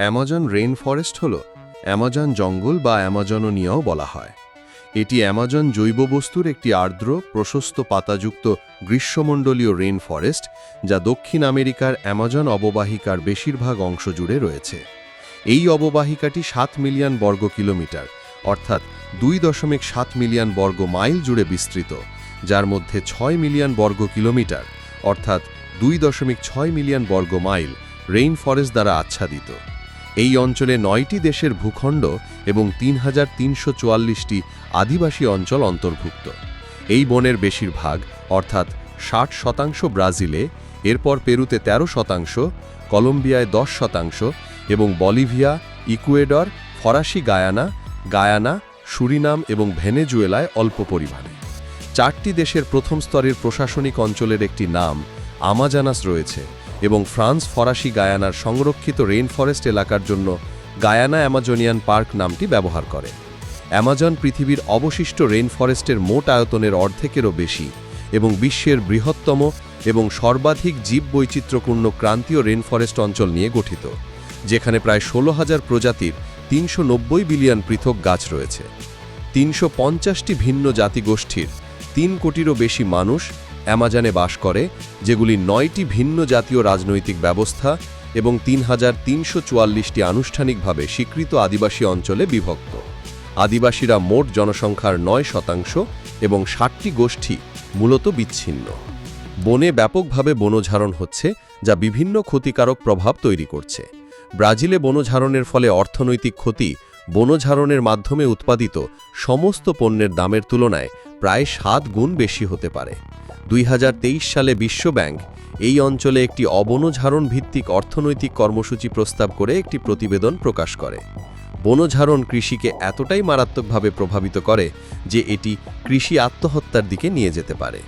Amazon rain forest হল Amazon জঙ্গল বা অ্যামাজনোনিয়াও বলা হয়। এটি অ্যামাজন জৈব বস্তুর একটি আর্দ্র, প্রশস্ত পাতাযুক্ত গ্রীষ্মমণ্ডলীয় রেইন ফরেস্ট যা দক্ষিণ আমেরিকার অ্যামাজন অববাহিকার বেশিরভাগ অংশ জুড়ে রয়েছে। এই অববাহিকাটি সাত মিলিয়ন বর্গ কিলোমিটার, অর্থাৎ দুই দশমিক সাত মিলিয়ন বর্গ মাইল জুড়ে বিস্তৃত, যার মধ্যে ছয় মিলিয়ন বর্গ কিলোমিটার, অর্থাৎ দুই দশমিক ছয় মিলিয়ন বর্গ মাইল রেইন ফরেস্ট দ্বারা আচ্ছাদিত। এই অঞ্চলে নয়টি দেশের ভূখণ্ড এবং তিন হাজার আদিবাসী অঞ্চল অন্তর্ভুক্ত। এই বনের বেশিরভাগ, অর্থাৎ ষাট শতাংশ ব্রাজিলে, এরপর পেরুতে ১৩ শতাংশ, কলম্বিয়ায় দশ শতাংশ এবং বলিভিয়া, ইকুয়েডর, ফরাসি গায়ানা গায়ানা, সুরিনাম এবং ভেনেজুয়েলায় অল্প পরিমাণে। চারটি দেশের প্রথম স্তরের প্রশাসনিক অঞ্চলের একটি নাম আমাজানাস রয়েছে এবং ফ্রান্স ফরাসি গায়ানার সংরক্ষিত রেইন ফরেস্ট এলাকার জন্য গায়ানা অ্যামাজনিয়ান পার্ক নামটি ব্যবহার করে। অ্যামাজন পৃথিবীর অবশিষ্ট রেইন ফরেস্টের মোট আয়তনের অর্ধেকেরও বেশি এবং বিশ্বের বৃহত্তম এবং সর্বাধিক জীব বৈচিত্র্যপূর্ণ ক্রান্তীয় রেইন ফরেস্ট অঞ্চল নিয়ে গঠিত, যেখানে প্রায় ষোলো হাজার প্রজাতির তিনশো নব্বই বিলিয়ন পৃথক গাছ রয়েছে। তিনশো ভিন্ন জাতিগোষ্ঠীর তিন কোটিরও বেশি মানুষ অ্যামাজনে বাস করে, যেগুলি নয়টি ভিন্ন জাতীয় রাজনৈতিক ব্যবস্থা এবং তিন হাজার তিনশো চুয়াল্লিশটি আনুষ্ঠানিকভাবে স্বীকৃত আদিবাসী অঞ্চলে বিভক্ত। আদিবাসীরা মোট জনসংখ্যার নয় শতাংশ এবং ষাটটি গোষ্ঠী মূলত বিচ্ছিন্ন। বনে ব্যাপকভাবে বনঝারণ হচ্ছে, যা বিভিন্ন ক্ষতিকারক প্রভাব তৈরি করছে। ব্রাজিলে বনঝারণের ফলে অর্থনৈতিক ক্ষতি বনঝারণের মাধ্যমে উৎপাদিত সমস্ত পণ্যের দামের তুলনায় প্রায় সাত গুণ বেশি হতে পারে। দুই হাজার তেইশ সালে বিশ্বব্যাংক এই অঞ্চলে একটি অবনঝারণ ভিত্তিক অর্থনৈতিক কর্মসূচি প্রস্তাব করে একটি প্রতিবেদন প্রকাশ করে। বনঝারণ কৃষিকে এতটাই মারাত্মকভাবে প্রভাবিত করে যে এটি কৃষি আত্মহত্যার দিকে নিয়ে যেতে পারে।